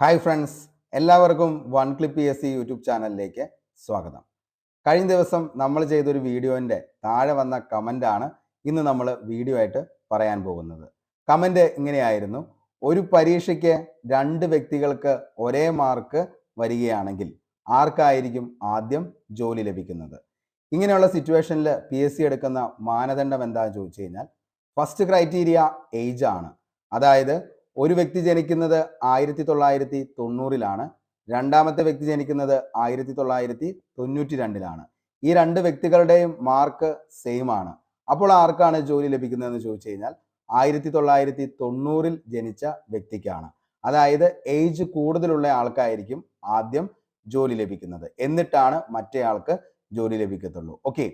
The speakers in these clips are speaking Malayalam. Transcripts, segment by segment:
ഹായ് ഫ്രണ്ട്സ് എല്ലാവർക്കും one clip P S C YouTube ചാനലിലേക്ക് സ്വാഗതം. കഴിഞ്ഞ ദിവസം നമ്മൾ ചെയ്തൊരു വീഡിയോന്റെ താഴെ വന്ന കമന്റാണ് ഇന്ന് നമ്മൾ വീഡിയോ ആയിട്ട് പറയാൻ പോകുന്നത്. കമന്റ് ഇങ്ങനെയായിരുന്നു ഒരു പരീക്ഷയ്ക്ക് രണ്ട് വ്യക്തികൾക്ക് ഒരേ മാർക്ക് വരികയാണെങ്കിൽ ആർക്കായിരിക്കും ആദ്യം ജോലി ലഭിക്കുന്നത്? ഇങ്ങനെയുള്ള സിറ്റുവേഷനിൽ പി എസ് സി എടുക്കുന്ന മാനദണ്ഡം എന്താണെന്ന് ചോദിച്ചു കഴിഞ്ഞാൽ ഫസ്റ്റ് ക്രൈറ്റീരിയ ഏജ് ആണ്. അതായത് ഒരു വ്യക്തി ജനിക്കുന്നത് ആയിരത്തി തൊള്ളായിരത്തി തൊണ്ണൂറിലാണ് രണ്ടാമത്തെ വ്യക്തി ജനിക്കുന്നത് ആയിരത്തി തൊള്ളായിരത്തി തൊണ്ണൂറ്റി രണ്ടിലാണ് ഈ രണ്ട് വ്യക്തികളുടെയും മാർക്ക് സെയിം ആണ്. അപ്പോൾ ആർക്കാണ് ജോലി ലഭിക്കുന്നതെന്ന് ചോദിച്ചു കഴിഞ്ഞാൽ ആയിരത്തി തൊള്ളായിരത്തി തൊണ്ണൂറിൽ ജനിച്ച വ്യക്തിക്കാണ്. അതായത് ഏജ് കൂടുതലുള്ള ആൾക്കായിരിക്കും ആദ്യം ജോലി ലഭിക്കുന്നത്. എന്നിട്ടാണ് മറ്റേ ആൾക്ക് ജോലി ലഭിക്കത്തുള്ളൂ. ഓക്കെ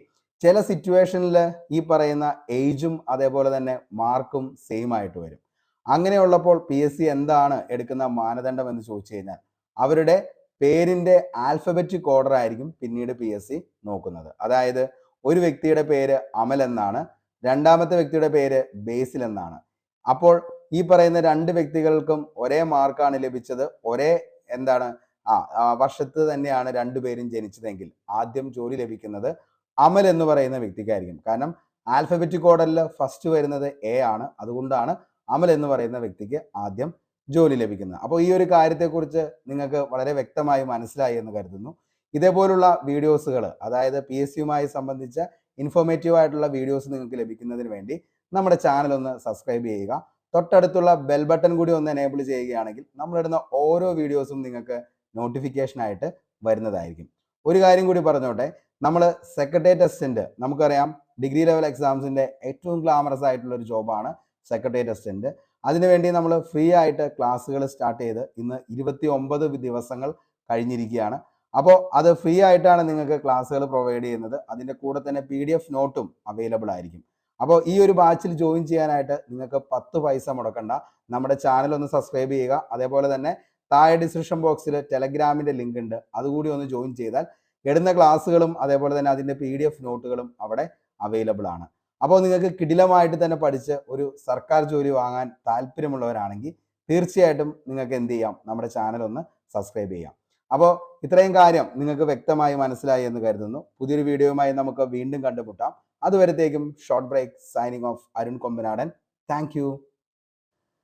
ചില സിറ്റുവേഷനിൽ ഈ പറയുന്ന ഏജും അതേപോലെ തന്നെ മാർക്കും സെയിം ആയിട്ട് വരും. അങ്ങനെയുള്ളപ്പോൾ പി എസ് സി എന്താണ് എടുക്കുന്ന മാനദണ്ഡം എന്ന് ചോദിച്ചു കഴിഞ്ഞാൽ അവരുടെ പേരിന്റെ ആൽഫബറ്റിക് ഓർഡർ ആയിരിക്കും പിന്നീട് പി എസ് സി നോക്കുന്നത്. അതായത് ഒരു വ്യക്തിയുടെ പേര് അമൽ എന്നാണ് രണ്ടാമത്തെ വ്യക്തിയുടെ പേര് ബേസിൽ എന്നാണ്. അപ്പോൾ ഈ പറയുന്ന രണ്ട് വ്യക്തികൾക്കും ഒരേ മാർക്കാണ് ലഭിച്ചത്. ഒരേ എന്താണ്? ആ വർഷത്ത് തന്നെയാണ് രണ്ടുപേരും ജനിച്ചതെങ്കിൽ ആദ്യം ജോലി ലഭിക്കുന്നത് അമൽ എന്ന് പറയുന്ന വ്യക്തിക്കായിരിക്കും. കാരണം ആൽഫബറ്റിക് ഓർഡറിൽ ഫസ്റ്റ് വരുന്നത് എ ആണ്. അതുകൊണ്ടാണ് അമൽ എന്ന് പറയുന്ന വ്യക്തിക്ക് ആദ്യം ജോലി ലഭിക്കുന്നത് അപ്പോൾ ഈ ഒരു കാര്യത്തെക്കുറിച്ച് നിങ്ങൾക്ക് വളരെ വ്യക്തമായി മനസ്സിലായി എന്ന് കരുതുന്നു. ഇതേപോലുള്ള വീഡിയോസുകൾ അതായത് പി എസ് സിയുമായി സംബന്ധിച്ച ഇൻഫോർമേറ്റീവ് ആയിട്ടുള്ള വീഡിയോസ് നിങ്ങൾക്ക് ലഭിക്കുന്നതിന് വേണ്ടി നമ്മുടെ ചാനൽ ഒന്ന് സബ്സ്ക്രൈബ് ചെയ്യുക. തൊട്ടടുത്തുള്ള ബെൽ ബട്ടൺ കൂടി ഒന്ന് എനേബിൾ ചെയ്യുകയാണെങ്കിൽ നമ്മളിടുന്ന ഓരോ വീഡിയോസും നിങ്ങൾക്ക് നോട്ടിഫിക്കേഷനായിട്ട് വരുന്നതായിരിക്കും. ഒരു കാര്യം കൂടി പറഞ്ഞോട്ടെ. നമ്മൾ സെക്രട്ടേറിയറ്റ് അസിസ്റ്റന്റ് നമുക്കറിയാം ഡിഗ്രി ലെവൽ എക്സാംസിന്റെ ഏറ്റവും ഗ്ലാമറസ് ആയിട്ടുള്ള ഒരു ജോബാണ് സെക്രട്ടേറിയറ്റ് അസിസ്റ്റന്റ് അതിനുവേണ്ടി നമ്മൾ ഫ്രീ ആയിട്ട് ക്ലാസ്സുകൾ സ്റ്റാർട്ട് ചെയ്ത് ഇന്ന് ഇരുപത്തി ഒമ്പത് ദിവസങ്ങൾ കഴിഞ്ഞിരിക്കുകയാണ്. അപ്പോൾ അത് ഫ്രീ ആയിട്ടാണ് നിങ്ങൾക്ക് ക്ലാസ്സുകൾ പ്രൊവൈഡ് ചെയ്യുന്നത്. അതിന്റെ കൂടെ തന്നെ പി ഡി എഫ് നോട്ടും അവൈലബിൾ ആയിരിക്കും. അപ്പോൾ ഈ ഒരു ബാച്ചിൽ ജോയിൻ ചെയ്യാനായിട്ട് നിങ്ങൾക്ക് പത്ത് പൈസ മുടക്കണ്ട. നമ്മുടെ ചാനൽ ഒന്ന് സബ്സ്ക്രൈബ് ചെയ്യുക. അതേപോലെ തന്നെ താഴെ ഡിസ്ക്രിപ്ഷൻ ബോക്സിൽ ടെലഗ്രാമിന്റെ ലിങ്ക് ഉണ്ട്. അതുകൂടി ഒന്ന് ജോയിൻ ചെയ്താൽ ഇടുന്ന ക്ലാസ്സുകളും അതേപോലെ തന്നെ അതിന്റെ പി ഡി എഫ് നോട്ടുകളും അവിടെ അവൈലബിൾ ആണ്. അപ്പോൾ നിങ്ങൾക്ക് കിടിലമായിട്ട് തന്നെ പഠിച്ച് ഒരു സർക്കാർ ജോലി വാങ്ങാൻ താല്പര്യമുള്ളവരാണെങ്കിൽ തീർച്ചയായിട്ടും നിങ്ങൾക്ക് എന്ത് ചെയ്യാം? നമ്മുടെ ചാനൽ ഒന്ന് സബ്സ്ക്രൈബ് ചെയ്യാം. അപ്പോൾ ഇത്രയും കാര്യം നിങ്ങൾക്ക് വ്യക്തമായി മനസ്സിലായി എന്ന് കരുതുന്നു. പുതിയൊരു വീഡിയോയുമായി നമുക്ക് വീണ്ടും കണ്ടുമുട്ടാം. അതുവരത്തേക്കും short break signing off Arun Kombanadan. Thank